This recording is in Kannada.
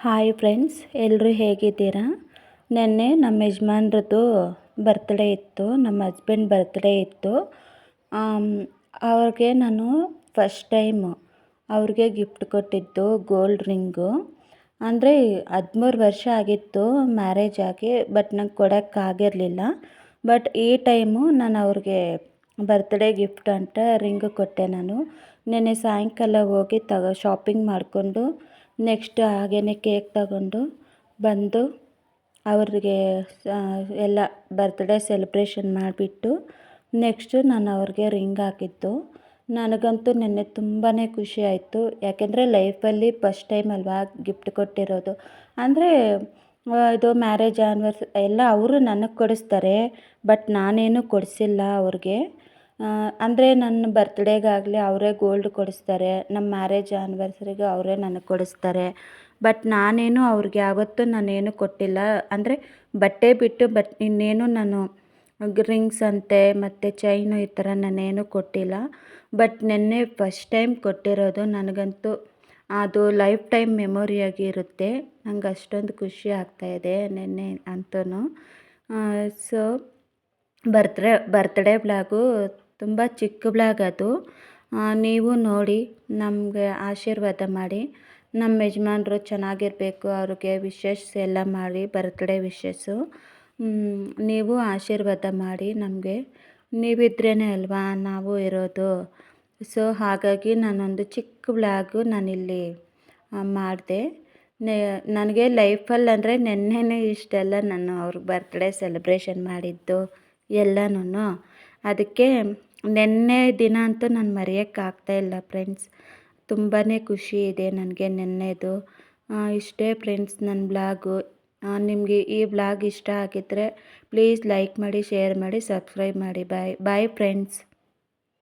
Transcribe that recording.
ಹಾಯ್ ಫ್ರೆಂಡ್ಸ್ ಎಲ್ಲರೂ ಹೇಗಿದ್ದೀರಾ? ನೆನ್ನೆ ನಮ್ಮ ಯಜಮಾನ್ರದ್ದು ಬರ್ತ್ಡೇ ಇತ್ತು, ನಮ್ಮ ಹಸ್ಬೆಂಡ್ ಬರ್ತ್ಡೇ ಇತ್ತು. ಅವ್ರಿಗೆ ನಾನು ಫಸ್ಟ್ ಟೈಮು ಅವ್ರಿಗೆ ಗಿಫ್ಟ್ ಕೊಟ್ಟಿದ್ದು ಗೋಲ್ಡ್ ರಿಂಗು ಅಂದರೆ ಹದಿಮೂರು ವರ್ಷ ಆಗಿತ್ತು ಮ್ಯಾರೇಜ್ ಆಗಿ ಬಟ್ ನಂಗೆ ಕೊಡೋಕ್ಕಾಗಿರಲಿಲ್ಲ ಬಟ್ ಈ ಟೈಮು ನಾನು ಅವ್ರಿಗೆ ಬರ್ತ್ಡೇ ಗಿಫ್ಟ್ ಅಂತ ರಿಂಗ್ ಕೊಟ್ಟೆ ನಾನು. ನೆನ್ನೆ ಸಾಯಂಕಾಲ ಹೋಗಿ ತಗೋ ಶಾಪಿಂಗ್ ಮಾಡಿಕೊಂಡು ನೆಕ್ಸ್ಟ್ ಹಾಗೆಯೇ ಕೇಕ್ ತಗೊಂಡು ಬಂದು ಅವ್ರಿಗೆ ಎಲ್ಲ ಬರ್ತ್ಡೇ ಸೆಲೆಬ್ರೇಷನ್ ಮಾಡಿಬಿಟ್ಟು ನೆಕ್ಸ್ಟು ನಾನು ಅವ್ರಿಗೆ ರಿಂಗ್ ಹಾಕಿದ್ದು. ನನಗಂತೂ ನೆನ್ನೆ ತುಂಬಾ ಖುಷಿ ಆಯಿತು. ಯಾಕೆಂದರೆ ಲೈಫಲ್ಲಿ ಫಸ್ಟ್ ಟೈಮ್ ಅಲ್ವಾ ಗಿಫ್ಟ್ ಕೊಟ್ಟಿರೋದು? ಅಂದರೆ ಇದು ಮ್ಯಾರೇಜ್ ಆ್ಯನಿವರ್ಸ್ ಎಲ್ಲ ಅವರು ನನಗೆ ಕೊಡಿಸ್ತಾರೆ ಬಟ್ ನಾನೇನು ಕೊಡಿಸಿಲ್ಲ ಅವ್ರಿಗೆ. ಅಂದರೆ ನನ್ನ ಬರ್ತ್ಡೇಗಾಗಲಿ ಅವರೇ ಗೋಲ್ಡ್ ಕೊಡಿಸ್ತಾರೆ. ನಮ್ಮ ಮ್ಯಾರೇಜ್ ಆ್ಯನಿವರ್ಸರಿಗೆ ಅವರೇ ನನಗೆ ಕೊಡಿಸ್ತಾರೆ. ಬಟ್ ನಾನೇನು ಅವ್ರಿಗೆ ಯಾವತ್ತೂ ನಾನೇನು ಕೊಟ್ಟಿಲ್ಲ. ಅಂದರೆ ಬಟ್ಟೆ ಬಿಟ್ಟು ಬಟ್ ಇನ್ನೇನು ನಾನು ರಿಂಗ್ಸ್ ಅಂತೆ ಮತ್ತು ಚೈನು ಈ ಥರ ನಾನೇನು ಕೊಟ್ಟಿಲ್ಲ. ಬಟ್ ನೆನ್ನೆ ಫಸ್ಟ್ ಟೈಮ್ ಕೊಟ್ಟಿರೋದು ನನಗಂತೂ ಅದು ಲೈಫ್ ಟೈಮ್ ಮೆಮೊರಿಯಾಗಿ ಇರುತ್ತೆ. ನಂಗೆ ಅಷ್ಟೊಂದು ಖುಷಿ ಆಗ್ತಾಯಿದೆ ನೆನ್ನೆ ಅಂತೂ ಸೊ ಬರ್ತ್ಡೇ ಬರ್ತ್ಡೇ ಬ್ಲಾಗು ತುಂಬ ಚಿಕ್ಕ ಬ್ಲಾಗ್ ಅದು ನೀವು ನೋಡಿ, ನಮಗೆ ಆಶೀರ್ವಾದ ಮಾಡಿ, ನಮ್ಮ ಯಜಮಾನ್ರು ಚೆನ್ನಾಗಿರಬೇಕು, ಅವ್ರಿಗೆ ವಿಶಸ್ ಎಲ್ಲ ಮಾಡಿ ಬರ್ತ್ಡೇ ವಿಶಸ್ಸು ನೀವು ಆಶೀರ್ವಾದ ಮಾಡಿ ನಮಗೆ. ನೀವಿದ್ರೇ ಅಲ್ವಾ ನಾವು ಇರೋದು. ಸೊ ಹಾಗಾಗಿ ನಾನೊಂದು ಚಿಕ್ಕ ಬ್ಲಾಗು ನಾನಿಲ್ಲಿ ಮಾಡಿದೆ. ನನಗೆ ಲೈಫಲ್ಲಿ ಅಂದರೆ ನೆನ್ನೆನೇ ಇಷ್ಟೆಲ್ಲ ನಾನು ಅವ್ರ ಬರ್ತ್ಡೇ ಸೆಲೆಬ್ರೇಷನ್ ಮಾಡಿದ್ದು ಎಲ್ಲನೂ ಅದಕ್ಕೆ ನೆನ್ನೆ ದಿನ ಅಂತೂ ನಾನು ಮರೆಯೋಕ್ಕಾಗ್ತಾ ಇಲ್ಲ ಫ್ರೆಂಡ್ಸ್ ತುಂಬಾ ಖುಷಿ ಇದೆ ನನಗೆ ನೆನ್ನೆದು. ಇಷ್ಟೇ ಫ್ರೆಂಡ್ಸ್ ನನ್ನ ಬ್ಲಾಗು ನಿಮಗೆ ಈ ಬ್ಲಾಗ್ ಇಷ್ಟ ಆಗಿದ್ದರೆ ಪ್ಲೀಸ್ ಲೈಕ್ ಮಾಡಿ ಶೇರ್ ಮಾಡಿ ಸಬ್ಸ್ಕ್ರೈಬ್ ಮಾಡಿ. Bye bye friends